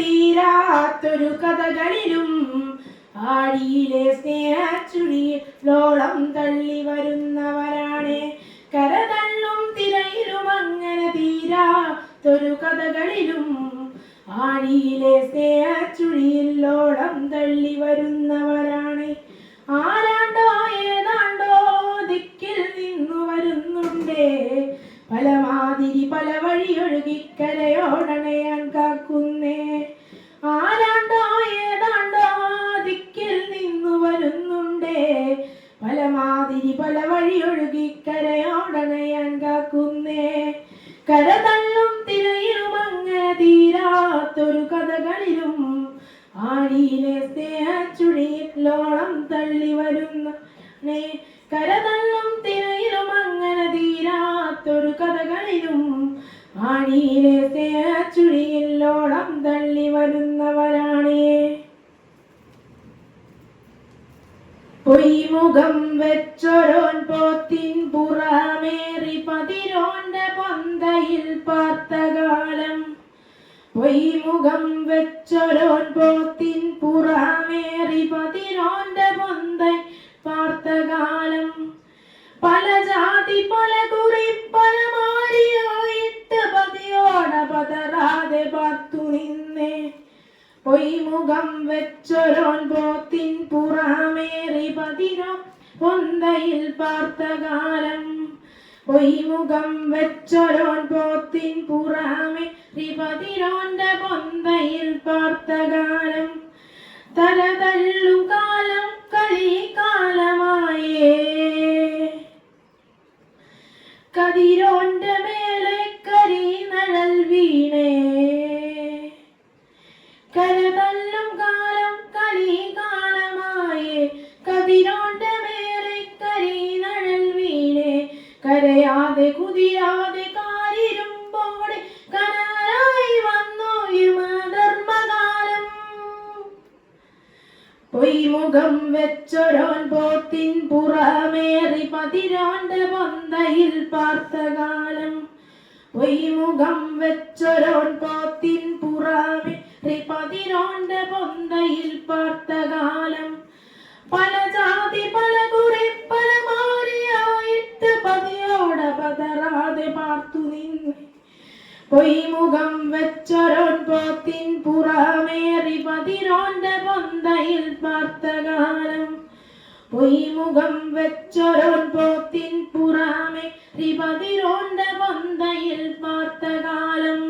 തീരാത്തൊരു കഥകളിലും ആഴിയിലെ സ്നേഹച്ചുഴിയിലോളം തള്ളി വരുന്നവരാണ്. കരതള്ളും തിരയിലും അങ്ങനെ തീരാത്തൊരു കഥകളിലും ആഴിയിലെ സ്നേഹച്ചുഴിയിലോളം തള്ളി വരുന്നവരാണ്. ആരാണ്ടോ മാതിരി പല വഴിയൊഴുകി കരയോടണയാൻ കാക്കുന്നേ. ആരാണ്ടോ ഏതാണ്ടോ ദിക്കിൽ നിന്നു വരുന്നുണ്ടേ. പല മാതിരി പല വഴിയൊഴുകി കരയോടണയാൻ കാക്കുന്നേ. കരതള്ളും തിരയിലും അങ്ങനെ തീരാത്തൊരു കഥകളിലും ആടിയിലെ സ്നേഹച്ചുഴിയിലോളം തള്ളി വരുന്ന കരതള്ളും കഥകളിലും ആണിയിലെ സ്നേഹച്ചുഴിയിലോളം തള്ളി വരുന്നവരാണേ. പൊയ്മുഖം വെച്ചൊരോൻ പോത്തിൻ പുറമേറി പതിരോന്റെ പന്തയിൽ പാർത്ത കാലം. പൊയ്മുഖം വെച്ചൊരോൻ പോത്തിൻ പുറമേറി പതിരോന്റെ പൊന്തൈ പാർത്ത കാലം. പല ജാതി പല കുറി പല പതിയോട പാത്തു നിന്നേ. പൊയ്മുഖം വെച്ചൊരോൻ പോത്തിൻ പുറമേറി പതിനോ പൊന്തയിൽ പാർത്ത കാലം. പൊയ്മുഖം വെച്ചൊരോൻ പോത്തിൻ പുറമേറി പതിരോന്റെ പൊന്തയിൽ പാർത്ത കാലം. തലതള്ളും കാലം കളി കാലമായേ. കരയാതെ കുതിരാതെ കാരിരുമ്പോടെ കനാലായി വന്നു യുമധർമ്മകാലം. പൊയ്മുഖം വെച്ചൊരോൻ പോത്തിൻ പുറമേറി പതിരാണ്ട് പന്തയിൽ പാർത്ത കാലം പൊയ്മുഖം വെച്ചൊരോൻ പോത്തിൻ പുറമേറി പതിരാണ്ട് പന്തയിൽ പാർത്ത കാലം പല ജാതി പല കുറി പല പതറാതെ പാർത്തു നിന്ന് പൊയ്മുഖം വെച്ചൊരോൻ പോത്തിൻ പുറമേറി പതിരോന്റെ പൊന്തയിൽ പാർത്ത കാലം പൊയ്മുഖം വെച്ചൊരോൻ പോത്തിൻ പുറമേറി പതിരോന്റെ പൊന്തയിൽ പാർത്ത കാലം